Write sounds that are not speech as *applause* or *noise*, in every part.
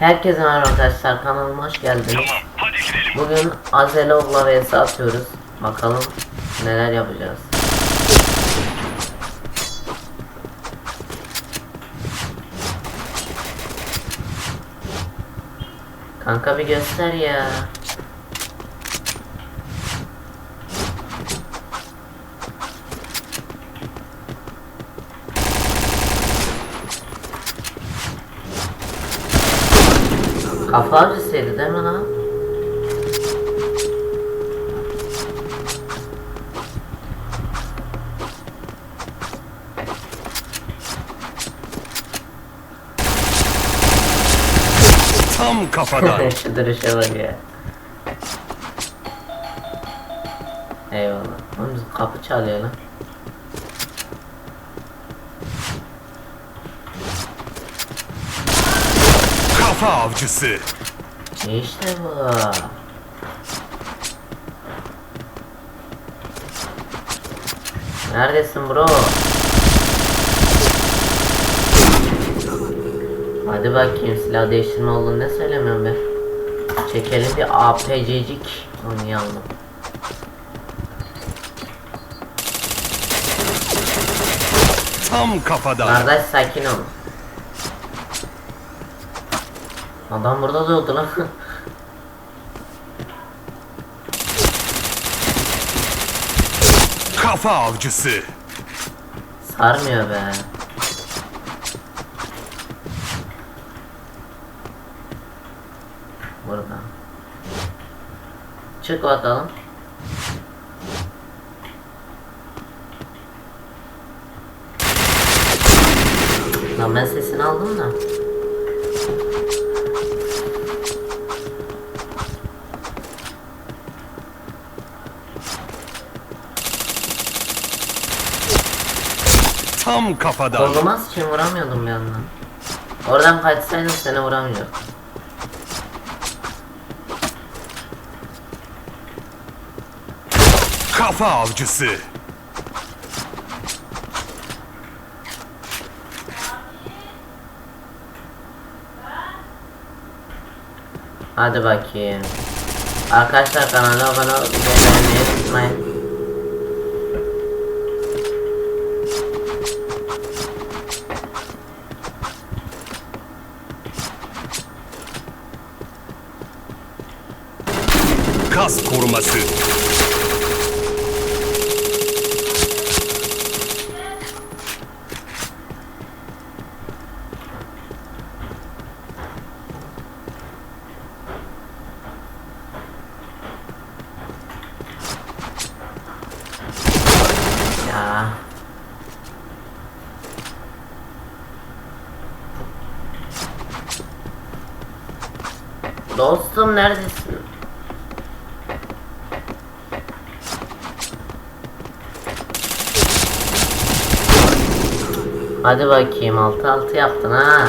Herkese merhaba arkadaşlar kanalıma hoş geldiniz. Tamam hadi gidelim. Bugün Azelov'la vs atıyoruz. Bakalım neler yapacağız. Kanka bir göster ya. Kafa avcısıydı değil mi lan? Tam kafadan. *laughs* Şu duruşa bak ya. Eyvallah. Oğlum kapı çalıyor lan. Kafa avcısı. İşte bu. Neredesin bro? Hadi bakayım silah değiştirme olduğunu ne söylemiyorum ben. Çekelim bir APC'cik oynayalım. Tam kafadan. Kardeş sakin ol. Adam burada da oldu lan. Kafa avcısı. Sarmıyor be. Burada. Çık bakalım. Lan ben sesini aldım da. Tam kafadan. Korkmaz için vuramıyordum bir yandan. Oradan kaçsaydım seni vuramıyordum. Kafa avcısı. Hadi bakayım. Arkadaşlar kanala abone beğenmeyi unutmayın. Kas koruması. Dostum neredesin? Hadi bakayım altı altı yaptın ha.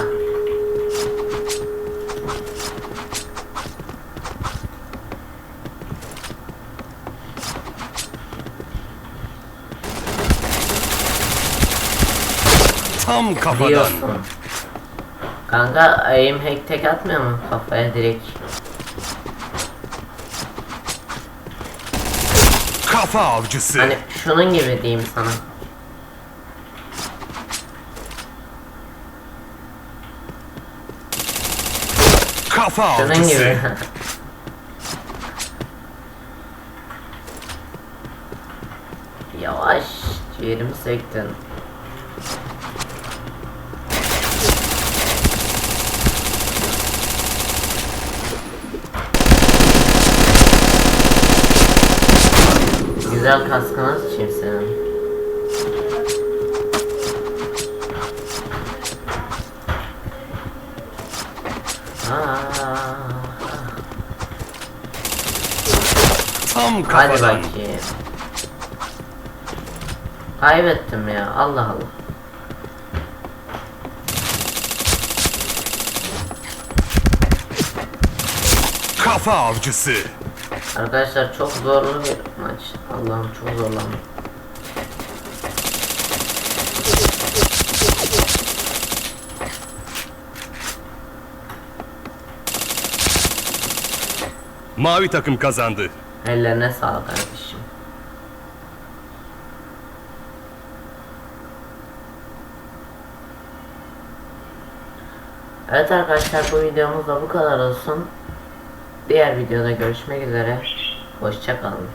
Tam kafadan. Biliyorsun. Kanka aim hack tek atmıyor mu kafaya direkt? Kafa avcısı. Hani şunun gibi diyeyim sana. Kafa avcısı. gibi. Yavaş ciğerimi sektin. Güzel kaskına sıçayım senin. Tam hadi kafadan. bakayım. Kaybettim ya Allah Allah. Kafa avcısı. Arkadaşlar çok zorlu bir maç. Allah'ım çok zorlandım. Mavi takım kazandı. Ellerine sağlık kardeşim. Evet arkadaşlar bu videomuz da bu kadar olsun. Diğer videoda görüşmek üzere. Hoşçakalın.